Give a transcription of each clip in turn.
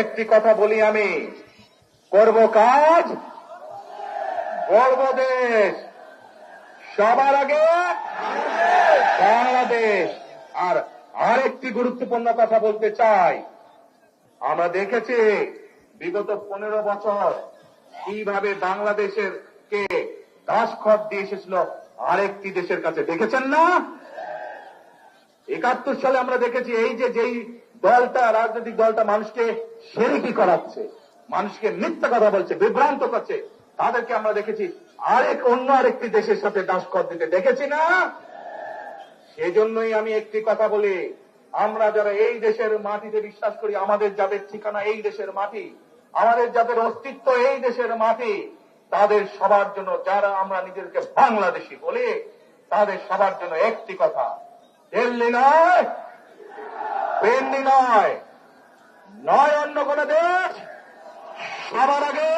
একটি কথা বলি আমি। করব কাজ, গর্ব দেশ। সবার আগে বাংলাদেশ। আর আরেকটি গুরুত্বপূর্ণ কথা বলতে চাই। আমরা দেখেছি বিগত পনেরো বছর কীভাবে বাংলাদেশের কে দাসখত দিয়ে এসেছিল আরেকটি দেশের কাছে। দেখেছেন না? একাত্তর সালে আমরা দেখেছি এই যে যেই দলটা, রাজনৈতিক দলটা মানুষকে সেরেকি করাচ্ছে, মানুষকে মিথ্যা কথা বলছে, বিভ্রান্ত করছে। তাদেরকে আমরা দেখেছি আরেক, অন্য আরেকটি দেশের সাথে দাসখত দিতে। দেখেছি না? সেজন্যই আমি একটি কথা বলি, আমরা যারা এই দেশের মাটিতে বিশ্বাস করি, আমাদের যাদের ঠিকানা এই দেশের মাটি, আমাদের যাদের অস্তিত্ব এই দেশের মাটি, তাদের সবার জন্য যারা আমরা নিজেদেরকে বাংলাদেশি বলি, তাদের সবার জন্য একটি কথা, দিল্লি নয় দিল্লি নয়। নয় অন্য কোন দেশ? সবার আগে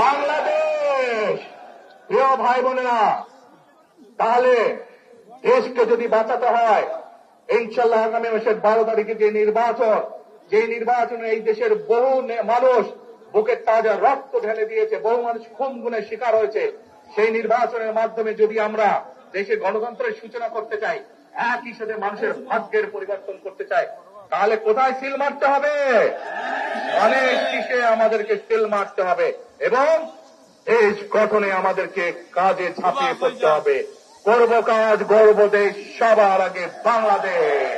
বাংলাদেশ। প্রিয় ভাই বোনেরা, তাহলে দেশকে যদি বাঁচাতে হয় ইনশাল্লাহ আগামী মাসের বারো তারিখে যে নির্বাচন, যে নির্বাচনে এই দেশের বহু মানুষ বুকের তাজা রক্ত ঢেলে দিয়েছে, বহু মানুষ খুন গুণের শিকার হয়েছে, সেই নির্বাচনের মাধ্যমে যদি আমরা দেশে গণতন্ত্রের সূচনা করতে চাই একই সাথে মানুষের ভাগ্যের পরিবর্তন করতে চায়। তাহলে কোথায় সিল মারতে হবে? অনেক কিসে আমাদেরকে সিল মারতে হবে এবং দেশ গঠনে আমাদেরকে কাজে ঝাঁপিয়ে পড়তে হবে। করব কাজ, গর্ব দেশ সবার আগে বাংলাদেশ।